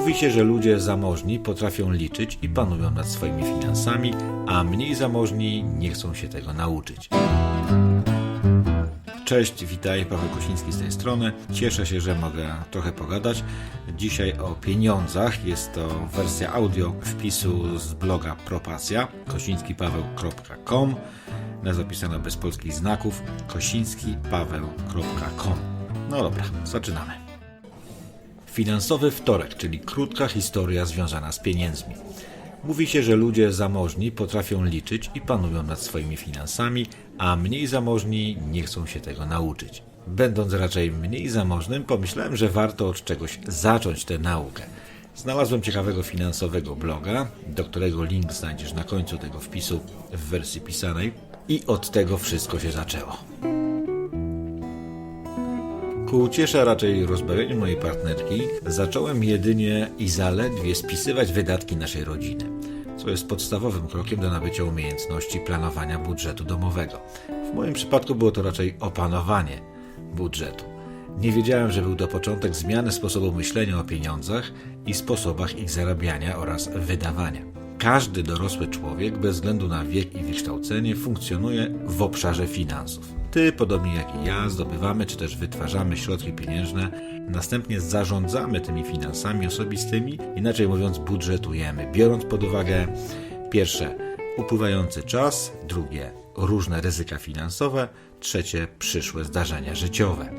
Mówi się, że ludzie zamożni potrafią liczyć i panują nad swoimi finansami, a mniej zamożni nie chcą się tego nauczyć. Cześć, witaj, Paweł Kosiński z tej strony. Cieszę się, że mogę trochę pogadać. Dzisiaj o pieniądzach. Jest to wersja audio wpisu z bloga Propacja, kosińskipaweł.com. Nazwa pisana bez polskich znaków, kosińskipaweł.com. No dobra, zaczynamy. Finansowy wtorek, czyli krótka historia związana z pieniędzmi. Mówi się, że ludzie zamożni potrafią liczyć i panują nad swoimi finansami, a mniej zamożni nie chcą się tego nauczyć. Będąc raczej mniej zamożnym, pomyślałem, że warto od czegoś zacząć tę naukę. Znalazłem ciekawego finansowego bloga, do którego link znajdziesz na końcu tego wpisu w wersji pisanej, i od tego wszystko się zaczęło. Ku uciesze, raczej rozbawieniu mojej partnerki, zacząłem jedynie i zaledwie spisywać wydatki naszej rodziny, co jest podstawowym krokiem do nabycia umiejętności planowania budżetu domowego. W moim przypadku było to raczej opanowanie budżetu. Nie wiedziałem, że był to początek zmiany sposobu myślenia o pieniądzach i sposobach ich zarabiania oraz wydawania. Każdy dorosły człowiek, bez względu na wiek i wykształcenie, funkcjonuje w obszarze finansów. Ty, podobnie jak i ja, zdobywamy czy też wytwarzamy środki pieniężne, następnie zarządzamy tymi finansami osobistymi, inaczej mówiąc, budżetujemy, biorąc pod uwagę pierwsze upływający czas, drugie różne ryzyka finansowe, trzecie przyszłe zdarzenia życiowe.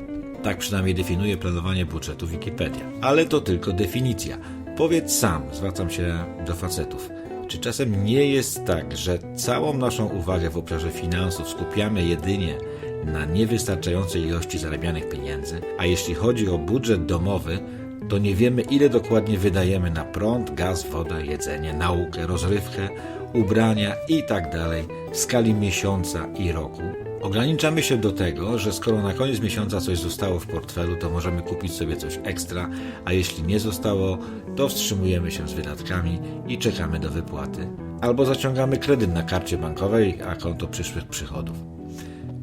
Tak przynajmniej definiuje planowanie budżetu Wikipedia. Ale to tylko definicja. Powiedz sam, zwracam się do facetów. Czy czasem nie jest tak, że całą naszą uwagę w obszarze finansów skupiamy jedynie na niewystarczającej ilości zarabianych pieniędzy, a jeśli chodzi o budżet domowy, to nie wiemy ile dokładnie wydajemy na prąd, gaz, wodę, jedzenie, naukę, rozrywkę, ubrania itd. w skali miesiąca i roku? Ograniczamy się do tego, że skoro na koniec miesiąca coś zostało w portfelu, to możemy kupić sobie coś ekstra, a jeśli nie zostało, to wstrzymujemy się z wydatkami i czekamy do wypłaty. Albo zaciągamy kredyt na karcie bankowej, a konto przyszłych przychodów.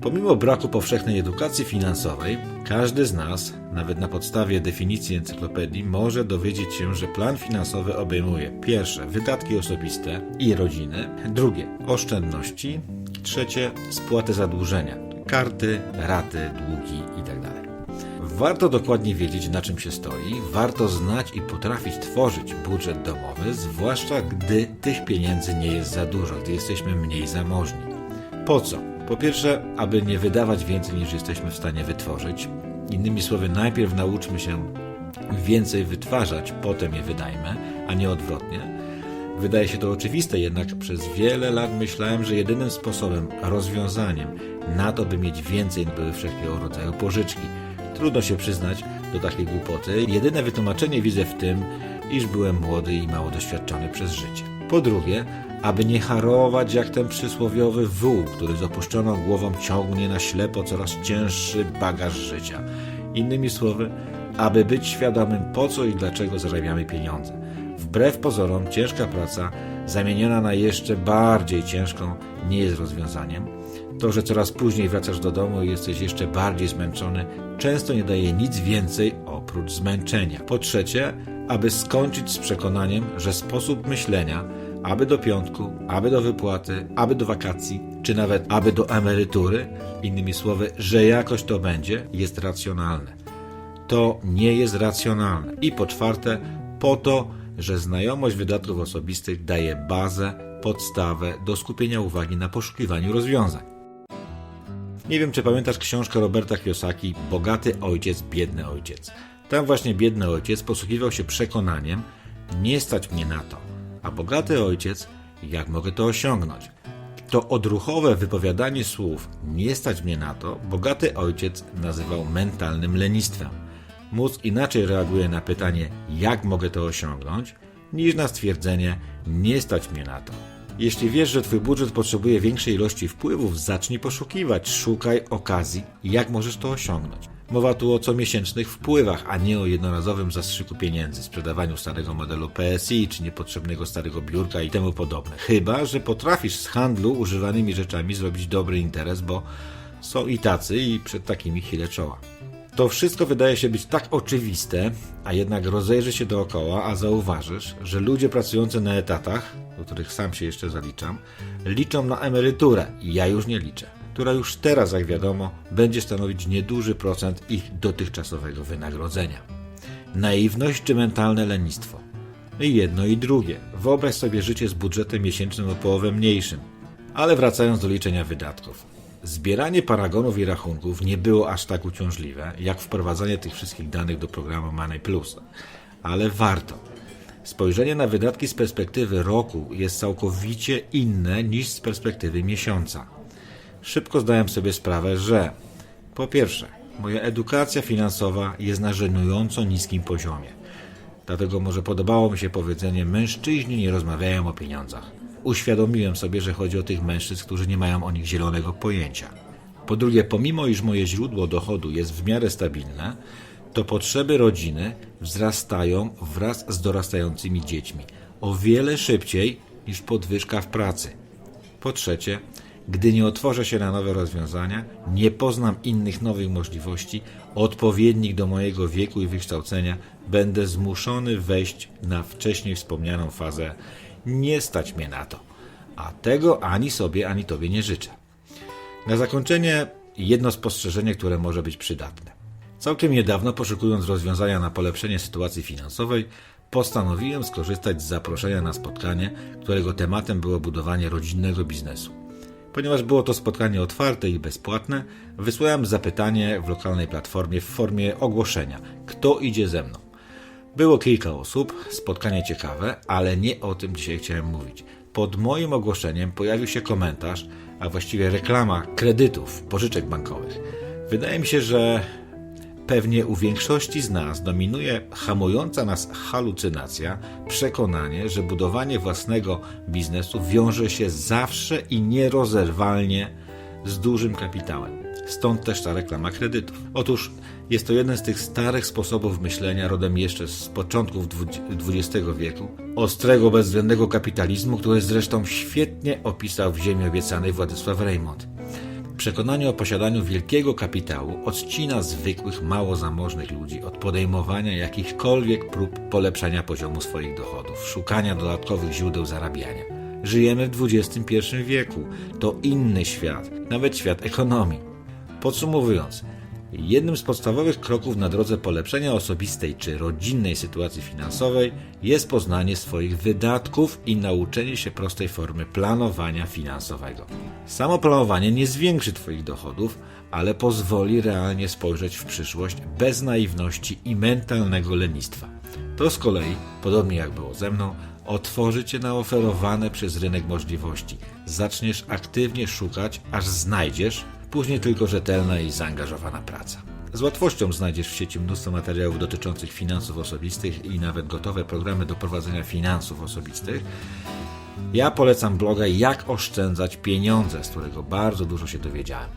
Pomimo braku powszechnej edukacji finansowej, każdy z nas, nawet na podstawie definicji encyklopedii, może dowiedzieć się, że plan finansowy obejmuje pierwsze wydatki osobiste i rodziny, drugie oszczędności, trzecie spłatę zadłużenia, karty, raty, długi itd. Warto dokładnie wiedzieć, na czym się stoi, warto znać i potrafić tworzyć budżet domowy, zwłaszcza gdy tych pieniędzy nie jest za dużo, gdy jesteśmy mniej zamożni. Po co? Po pierwsze, aby nie wydawać więcej niż jesteśmy w stanie wytworzyć. Innymi słowy, najpierw nauczmy się więcej wytwarzać, potem je wydajmy, a nie odwrotnie. Wydaje się to oczywiste, jednak przez wiele lat myślałem, że jedynym sposobem, rozwiązaniem na to, by mieć więcej, były wszelkiego rodzaju pożyczki. Trudno się przyznać do takiej głupoty. Jedyne wytłumaczenie widzę w tym, iż byłem młody i mało doświadczony przez życie. Po drugie, aby nie harować jak ten przysłowiowy wół, który z opuszczoną głową ciągnie na ślepo coraz cięższy bagaż życia. Innymi słowy, aby być świadomym po co i dlaczego zarabiamy pieniądze. Wbrew pozorom, ciężka praca, zamieniona na jeszcze bardziej ciężką, nie jest rozwiązaniem. To, że coraz później wracasz do domu i jesteś jeszcze bardziej zmęczony, często nie daje nic więcej oprócz zmęczenia. Po trzecie, aby skończyć z przekonaniem, że sposób myślenia, aby do piątku, aby do wypłaty, aby do wakacji, czy nawet aby do emerytury, innymi słowy, że jakoś to będzie, jest racjonalne. To nie jest racjonalne. I po czwarte, po to, że znajomość wydatków osobistych daje bazę, podstawę do skupienia uwagi na poszukiwaniu rozwiązań. Nie wiem, czy pamiętasz książkę Roberta Kiyosaki Bogaty ojciec, biedny ojciec. Tam właśnie biedny ojciec posługiwał się przekonaniem, nie stać mnie na to, a bogaty ojciec, jak mogę to osiągnąć? To odruchowe wypowiadanie słów nie stać mnie na to, bogaty ojciec nazywał mentalnym lenistwem. Mózg inaczej reaguje na pytanie, jak mogę to osiągnąć, niż na stwierdzenie, nie stać mnie na to. Jeśli wiesz, że Twój budżet potrzebuje większej ilości wpływów, zacznij poszukiwać, szukaj okazji, jak możesz to osiągnąć. Mowa tu o comiesięcznych wpływach, a nie o jednorazowym zastrzyku pieniędzy, sprzedawaniu starego modelu PSI czy niepotrzebnego starego biurka i temu podobne. Chyba, że potrafisz z handlu używanymi rzeczami zrobić dobry interes, bo są i tacy i przed takimi chwilę czoła. To wszystko wydaje się być tak oczywiste, a jednak rozejrzyj się dookoła, a zauważysz, że ludzie pracujący na etatach, do których sam się jeszcze zaliczam, liczą na emeryturę ja już nie liczę, która już teraz, jak wiadomo, będzie stanowić nieduży procent ich dotychczasowego wynagrodzenia. Naiwność czy mentalne lenistwo? I jedno i drugie. Wyobraź sobie życie z budżetem miesięcznym o połowę mniejszym. Ale wracając do liczenia wydatków. Zbieranie paragonów i rachunków nie było aż tak uciążliwe, jak wprowadzanie tych wszystkich danych do programu Money Plus. Ale warto. Spojrzenie na wydatki z perspektywy roku jest całkowicie inne niż z perspektywy miesiąca. Szybko zdałem sobie sprawę, że po pierwsze, moja edukacja finansowa jest na żenująco niskim poziomie. Dlatego może podobało mi się powiedzenie: mężczyźni nie rozmawiają o pieniądzach. Uświadomiłem sobie, że chodzi o tych mężczyzn, którzy nie mają o nich zielonego pojęcia. Po drugie, pomimo iż moje źródło dochodu jest w miarę stabilne, to potrzeby rodziny wzrastają wraz z dorastającymi dziećmi o wiele szybciej niż podwyżka w pracy. Po trzecie, gdy nie otworzę się na nowe rozwiązania, nie poznam innych nowych możliwości, odpowiednich do mojego wieku i wykształcenia, będę zmuszony wejść na wcześniej wspomnianą fazę. Nie stać mnie na to. A tego ani sobie, ani tobie nie życzę. Na zakończenie jedno spostrzeżenie, które może być przydatne. Całkiem niedawno, poszukując rozwiązania na polepszenie sytuacji finansowej, postanowiłem skorzystać z zaproszenia na spotkanie, którego tematem było budowanie rodzinnego biznesu. Ponieważ było to spotkanie otwarte i bezpłatne, wysłałem zapytanie w lokalnej platformie w formie ogłoszenia: kto idzie ze mną? Było kilka osób, spotkanie ciekawe, ale nie o tym dzisiaj chciałem mówić. Pod moim ogłoszeniem pojawił się komentarz, a właściwie reklama kredytów, pożyczek bankowych. Wydaje mi się, że Pewnie u większości z nas dominuje hamująca nas halucynacja, przekonanie, że budowanie własnego biznesu wiąże się zawsze i nierozerwalnie z dużym kapitałem. Stąd też ta reklama kredytów. Otóż jest to jeden z tych starych sposobów myślenia, rodem jeszcze z początków XX wieku, ostrego, bezwzględnego kapitalizmu, który zresztą świetnie opisał w Ziemi Obiecanej Władysław Reymont. Przekonanie o posiadaniu wielkiego kapitału odcina zwykłych, mało zamożnych ludzi od podejmowania jakichkolwiek prób polepszania poziomu swoich dochodów, szukania dodatkowych źródeł zarabiania. Żyjemy w XXI wieku. To inny świat, nawet świat ekonomii. Podsumowując, jednym z podstawowych kroków na drodze polepszenia osobistej czy rodzinnej sytuacji finansowej jest poznanie swoich wydatków i nauczenie się prostej formy planowania finansowego. Samo planowanie nie zwiększy Twoich dochodów, ale pozwoli realnie spojrzeć w przyszłość bez naiwności i mentalnego lenistwa. To z kolei, podobnie jak było ze mną, otworzy Cię na oferowane przez rynek możliwości. Zaczniesz aktywnie szukać, aż znajdziesz, później tylko rzetelna i zaangażowana praca. Z łatwością znajdziesz w sieci mnóstwo materiałów dotyczących finansów osobistych i nawet gotowe programy do prowadzenia finansów osobistych. Ja polecam bloga Jak oszczędzać pieniądze, z którego bardzo dużo się dowiedziałem.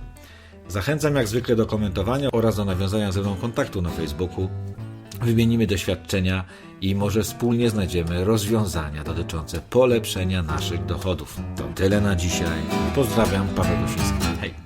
Zachęcam jak zwykle do komentowania oraz do nawiązania ze mną kontaktu na Facebooku. Wymienimy doświadczenia i może wspólnie znajdziemy rozwiązania dotyczące polepszenia naszych dochodów. To tyle na dzisiaj. Pozdrawiam, Paweł Gosiński. Hej!